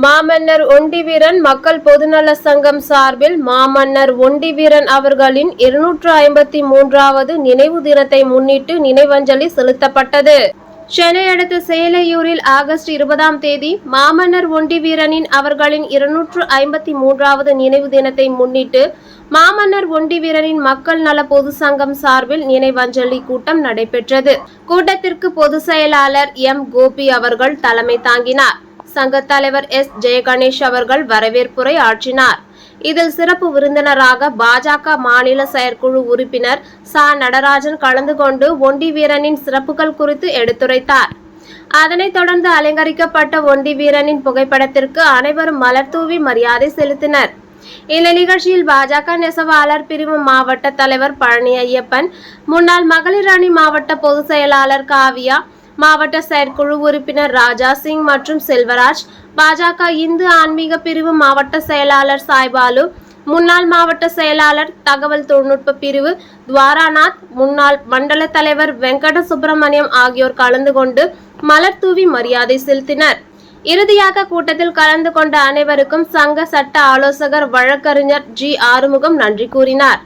மாமன்னர் ஒண்டிவீரன் மக்கள் பொதுநல சங்கம் சார்பில் மாமன்னர் ஒண்டிவீரன் அவர்களின் இருநூற்று ஐம்பத்தி மூன்றாவது நினைவு தினத்தை முன்னிட்டு நினைவஞ்சலி செலுத்தப்பட்டது. சென்னை அடுத்த சேலையூரில் ஆகஸ்ட் இருபதாம் தேதி மாமன்னர் ஒண்டிவீரனின் அவர்களின் இருநூற்று ஐம்பத்தி மூன்றாவது நினைவு தினத்தை முன்னிட்டு மாமன்னர் ஒண்டிவீரனின் மக்கள் நல பொது சங்கம் சார்பில் நினைவஞ்சலி கூட்டம் நடைபெற்றது. கூட்டத்திற்கு பொதுச் செயலாளர் எம் கோபி அவர்கள் தலைமை தாங்கினார். சங்க தலைவர் எஸ். ஜெயகணேஷ் அவர்கள் வரவேற்புரை ஆற்றினார். இதில் சிறப்பு விருந்தினராக பாஜக மாநில செயற்குழு உறுப்பினர் சா. நடராஜன் கலந்து கொண்டு ஒண்டி வீரனின் சிறப்புகள் குறித்து எடுத்துரைத்தார். அதனைத் தொடர்ந்து அலங்கரிக்கப்பட்ட ஒண்டி வீரனின் புகைப்படத்திற்கு அனைவரும் மலர் தூவி மரியாதை செலுத்தினர். இந்த நிகழ்ச்சியில் பாஜக நெசவாளர் பிரிவு மாவட்ட தலைவர் பழனி ஐயப்பன் முன்னாள் மகளிர் அணி மாவட்ட பொதுச் செயலாளர் காவியா மாவட்ட செயற்குழு உறுப்பினர் ராஜா சிங் மற்றும் செல்வராஜ் பாஜக இந்து ஆன்மீக பிரிவு மாவட்ட செயலாளர் சாய்பாலு முன்னாள் மாவட்ட செயலாளர் தகவல் தொழில்நுட்ப பிரிவு துவாராநாத் முன்னாள் மண்டல தலைவர் வெங்கட சுப்பிரமணியம் ஆகியோர் கலந்து கொண்டு மலர் தூவி மரியாதை செலுத்தினர். இறுதியாக கூட்டத்தில் கலந்து கொண்ட அனைவருக்கும் சங்க சட்ட ஆலோசகர் வழக்கறிஞர் ஜி ஆறுமுகம் நன்றி கூறினார்.